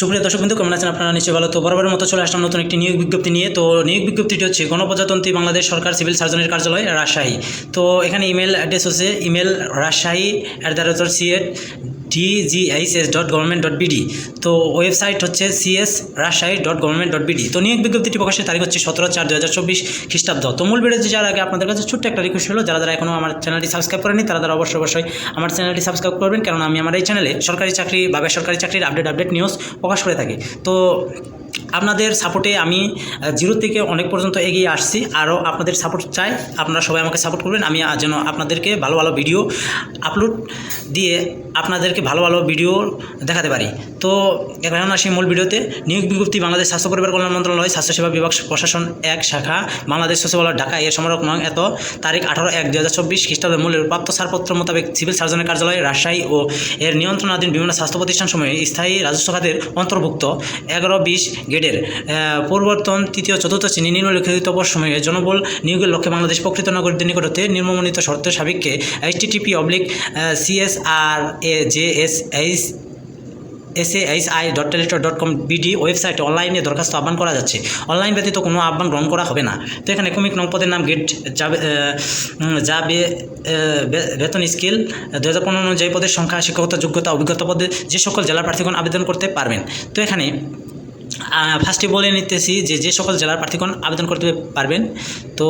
সুপ্রিয় দর্শক বিন্দু কেমন আছেন আপনারা? নিশ্চয়ই ভালো। তো বরাবরের মতো চলে আসলাম নতুন একটি নিয়োগ বিজ্ঞপ্তি নিয়ে। তো নিয়োগ বিজ্ঞপ্তিটি হচ্ছে, গণপ্রজাতন্ত্রী বাংলাদেশ সরকার সিভিল সার্জনের কার্যালয়, রাজশাহী। তো এখানে ইমেল অ্যাড্রেস হচ্ছে, email Rajshahi at the rate CEAT ডিজিআইসএস ডট গভর্নমেন্ট ডট বিডি তো ওয়েবসাইট হচ্ছে CS Rajshahi dot government dot BD তো নিয়োগ বিজ্ঞপ্তিটি প্রকাশের তারিখ হচ্ছে সতেরো চার দু হাজার চব্বিশ খ্রিস্টাব্দ। তো মূল বেড়েছে যাওয়ার আগে আপনাদের কাছে ছোট্ট একটা রিকোয়েস্ট হলো, যারা যারা এখনও আমার চ্যানেলটি সাবস্ক্রাইব করেনি তারা তারা অবশ্যই অবশ্যই আমার চ্যানেলটি সাবস্ক্রাইব করবেন কারণ আমি আমার এই চ্যানেলে সরকারি চাকরি বা বেসরকারি চাকরির আপডেট আপডেট নিউজ প্রকাশ করে থাকি। তো আপনাদের সাপোর্টে আমি জিরো থেকে অনেক পর্যন্ত এগিয়ে আসছি। আরও আপনাদের সাপোর্ট চাই। আপনারা সবাই আমাকে সাপোর্ট করবেন। আমি যেন আপনাদেরকে ভালো ভালো ভিডিও আপলোড দিয়ে আপনাদেরকে ভালো ভালো ভিডিও দেখাতে পারি। তো এখন আসি মূল ভিডিওতে নিয়োগ বিজ্ঞপ্তি, বাংলাদেশ স্বাস্থ্য পরিবার কল্যাণ মন্ত্রণালয় স্বাস্থ্যসেবা বিভাগ প্রশাসন এক শাখা, বাংলাদেশ সচিবালয় ঢাকা। এর সমারক নং এত। তারিখ আঠারো এক দু হাজার চব্বিশ খ্রিস্টাব্দের মূল্যের প্রাপ্ত ছাড়পত্র মোতাবেক সিভিল সার্জনের কার্যালয়, রাজশাহী ও এর নিয়ন্ত্রণাধীন বিভিন্ন স্বাস্থ্য প্রতিষ্ঠান সময়ে স্থায়ী রাজস্ব খাতের অন্তর্ভুক্ত। এগারো, বিশ গ্রেডের আহ, পরিবর্তন তৃতীয় চতুর্থ শ্রেণি নিম্নলিখিত সময়ে জনবল নিয়োগের লক্ষ্যে বাংলাদেশ প্রকৃত নাগরিকদের নিকট হতে নির্মমনিত শর্ত সাপেক্ষে HTTP oblique CSR A J S H এসএএইচআই dot Teletalk dot com BD ওয়েবসাইটে অনলাইনে দরখাস্ত আহ্বান করা যাচ্ছে। অনলাইন ব্যতীত কোনো আহ্বান গ্রহণ করা হবে না। তো এখানে কমিক নং পদের নাম গেট যাবে যাবে বেতন স্কেল দু হাজার পনেরো অনুযায়ী পদের সংখ্যা শিক্ষকতা যোগ্যতা অভিজ্ঞতা পদে যে সকল জেলা প্রার্থীগণ আবেদন করতে পারবেন। তো এখানে ফার্স্টে বলে নিতেছি যে যে সকল জেলার প্রার্থীগণ আবেদন করতে পারবেন, তো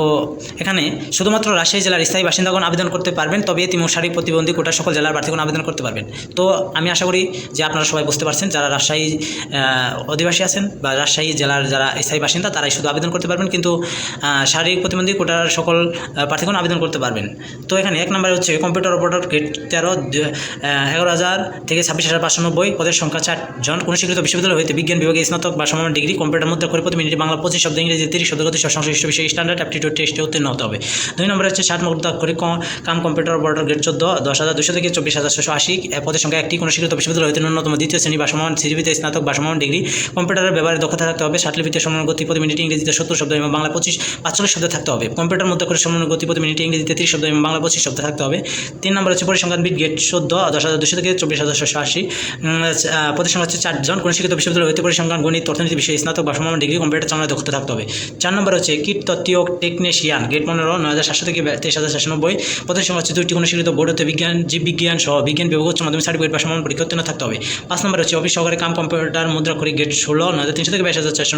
এখানে শুধুমাত্র রাজশাহী জেলার স্থায়ী বাসিন্দাগণ আবেদন করতে পারবেন, তবে ও শারীরিক প্রতিবন্ধী কোটা সকল জেলার প্রার্থীগণ আবেদন করতে পারবেন। তো আমি আশা করি যে আপনারা সবাই বুঝতে পারছেন, যারা রাজশাহী অধিবাসী আছেন বা রাজশাহী জেলার যারা স্থায়ী বাসিন্দা, তারাই শুধু আবেদন করতে পারবেন, কিন্তু শারীরিক প্রতিবন্ধী কোটার সকল প্রার্থীগণ আবেদন করতে পারবেন। তো এখানে এক নম্বরে হচ্ছে কম্পিউটার অপারেটর গ্রেড তেরো এগারো হাজার থেকে ছাব্বিশ হাজার পাঁচশো নব্বই পদের সংখ্যা চারজন কোনো স্বীকৃত বিশ্ববিদ্যালয় হইতে বিজ্ঞান বিভাগে স্নাতক বা সমান ডিগ্রি কম্পিউটার মধ্যে করে প্রতি মিনিটে বাংলা পঁচিশ শব্দ ইংরেজি তিরিশ শব্দ গতি সংশ্লিষ্ট বিষয়ে স্ট্যান্ডার্ড, অ্যাপটিটিউড, টেস্টে উত্তীর্ণ হতে হবে। দুই নম্বর হচ্ছে ষাট মুদ্রা করে কাম কম্পিউটার বর্ডার গ্রেড চোদ্দ, দশ হাজার দুশো থেকে চব্বিশ হাজার ছশো আশি পদের সংখ্যা একটি। কোনো স্বীকৃত বিশ্ববিদ্যালয় হইতে ন্যূনতম দ্বিতীয় শ্রেণি বা সমান সিজিবিতে স্নাতক বা সমান ডিগ্রি। কম্পিউটারের ব্যবহারে দক্ষতা থাকতে হবে। ষাটলিপিতে সমান গতি প্রতি মিনিটে ইংরেজিতে সত্তর শব্দ এবং বাংলা পঁচিশ পাঁচচল্লিশ শব্দ থাকতে হবে। কম্পিউটার মধ্যে করে সমান গতি প্রতি মিনিটে ইংরেজিতে তিরিশ শব্দ এবং বাংলা পঁচিশ শব্দ থাকতে হবে। তিন নম্বর হচ্ছে পরিসংখ্যান বিদ গেট চোদ্দ, দশ হাজার দুশো থেকে চব্বিশ হাজার ছশো আশি। পদের সংখ্যা হচ্ছে চারজন। কোনো শিক্ষিত বিশ্ববিদ্যালয় হতে পরিসংখ্যান, গণিত অর্থনীতি বিষয়ে স্নাতক বা সমান ডিগ্রি কম্পিউটার চালানোর দক্ষতা থাকতে হবে। চার নম্বর হচ্ছে কীট তত্ত্বীয় টেকনিশিয়ান গেট পনেরো, নয় হাজার সাতশো থেকে তেইশ হাজার সাতশো নব্বই। পদের সংখ্যা হচ্ছে দুইটি স্বীকৃত বোর্ড হতে বিজ্ঞান, জীববিজ্ঞান সহ বিজ্ঞান বিভাগ, উচ্চ মাধ্যমিক সার্টিফিকেট বা সমান পরীক্ষা উত্তীর্ণ থাকতে হবে। পাঁচ নম্বর হচ্ছে অফিস সহকারে কাম কম্পিউটার মুদ্রা করি গেট ষোলো, নয় হাজার তিনশো থেকে বাইশ হাজার চারশো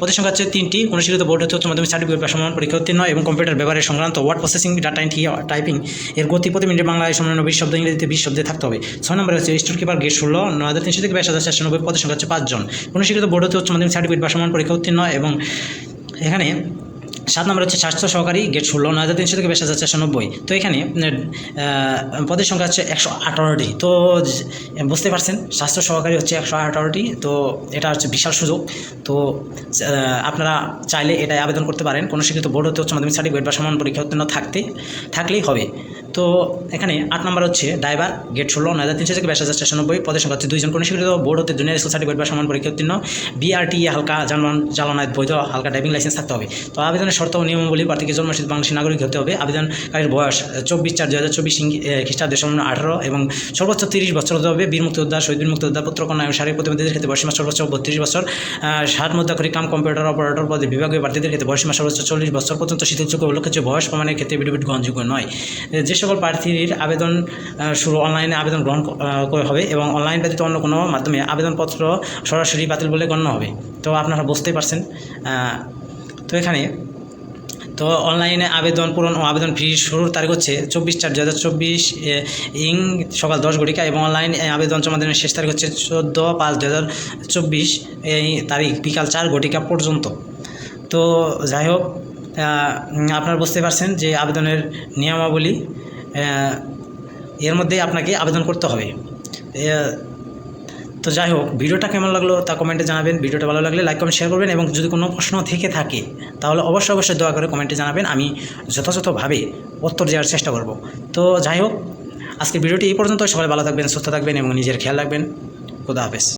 পদের সংখ্যা হচ্ছে তিনটি স্বীকৃত বোর্ড হতে উচ্চ মাধ্যমিক সার্টিফিকেট বা সমান পরীক্ষা উত্তীর্ণ এবং কম্পিউটার ব্যবহারের সংক্রান্ত word processing data entry typing এর গতি প্রতি মিনিটে বাংলায় সমান বিশ শব্দ, ইংরেজিতে বিশ শব্দে থাকতে হবে। ছয় নম্বর হচ্ছে স্টোর কিপার গেট ষোলো, নয় হাজার তিনশো থেকে বাইশ হাজার চারশো নব্বই, পদের সংখ্যা হচ্ছে পাঁচজন। স্বীকৃত বোর্ড হতে উচ্চ মাধ্যমিক সার্টিফিকেট বা সমান পরীক্ষা উত্তীর্ণ এবং এখানে সাত নম্বর হচ্ছে স্বাস্থ্য সহকারী গেট ষোলো, নয় হাজার তিনশো থেকে বেশ হাজার চারশো নব্বই। তো এখানে পদের সংখ্যা হচ্ছে একশো আঠারোটি। তো বুঝতে পারছেন? স্বাস্থ্য সহকারী হচ্ছে একশো আঠারোটি। তো, এটা হচ্ছে বিশাল সুযোগ। তো আপনারা চাইলে এটাই আবেদন করতে পারেন। কোনো শিক্ষিত বোর্ড হতে উচ্চ মাধ্যমিক সার্টিফিকেট বা সমান পরীক্ষা উত্তীর্ণ থাকতে, থাকলেই হবে। তো এখানে আট নম্বর হচ্ছে ড্রাইভার, গেট ষোলো, নয় হাজার তিনশো থেকে বাইশ হাজার চারশো নব্বই, পদের সংখ্যা হচ্ছে দুইজন। কোনো স্বীকৃত বোর্ড হতে জুনিয়র স্কুল সার্টিফিকেট বা সমান পরীক্ষা উত্তীর্ণ। বিআরটি হালকা যানবাহন চালনায় বৈধ, হালকা ড্রাইভিং লাইসেন্স থাকতে হবে। তো আবেদনের শর্ত ও নিয়মাবলী প্রার্থীকে জন্মসিদ্ধ বাংলাদেশী নাগরিক হতে হবে। আবেদনকারীর বয়স চব্বিশ চার দু হাজার চব্বিশ খ্রিস্টাব্দের সমান আঠারো এবং সর্বোচ্চ তিরিশ বছর হতে হবে। বীর মুক্তিযোদ্ধা শহীদ বীর মুক্তিযোদ্ধা পুত্রকন্যা এবং শারীরিক প্রতিবন্ধীদের ক্ষেত্রে বয়সীমা সর্বোচ্চ বত্রিশ বছর। ষাট করে কাম কম্পিউটার অপারেটর পদে বিভাগীয় প্রার্থীদের ক্ষেত্রে বয়সীমা সর্বোচ্চ চল্লিশ বছর। পর্যন্ত শিথিলযোগ্য উল্লেখ যে বয়স প্রমাণের ক্ষেত্রে বিডিবিট গ্রহণযোগ্য নয়। যে সকল প্রার্থীর আবেদন শুরু অনলাইনে আবেদন গ্রহণ হবে এবং অনলাইন ব্যতীত অন্য কোনো মাধ্যমে আবেদনপত্র সরাসরি বাতিল বলে গণ্য হবে। তো আপনারা বুঝতেই পারছেন তো এখানে, তো অনলাইনে আবেদন পূরণ ও আবেদন ফি শুরুর তারিখ হচ্ছে চব্বিশ চার দু হাজার চব্বিশ ইং সকাল দশ ঘটিকা এবং অনলাইন আবেদন জমা দেওয়ার শেষ তারিখ হচ্ছে চোদ্দ পাঁচ দু হাজার চব্বিশ, এই তারিখ বিকাল চার ঘটিকা পর্যন্ত। তো যাই হোক আপনারা বুঝতে পারছেন যে আবেদনের নিয়মাবলী এর মধ্যে আপনাকে আবেদন করতে হবে। তো যাই হোক, ভিডিওটা কেমন লাগল তা কমেন্টে জানাবেন। ভিডিওটা ভালো লাগলে লাইক কমেন্ট শেয়ার করবেন এবং যদি কোনো প্রশ্ন থেকে থাকে, তাহলে অবশ্যই অবশ্যই দয়া করে কমেন্টে জানাবেন। আমি যথাযথভাবে উত্তর দেওয়ার চেষ্টা করব। তো যাই হোক আজকের ভিডিওটি এই পর্যন্ত সবাই ভালো থাকবেন, সুস্থ থাকবেন এবং নিজের খেয়াল রাখবেন। খুদা হাফেজ।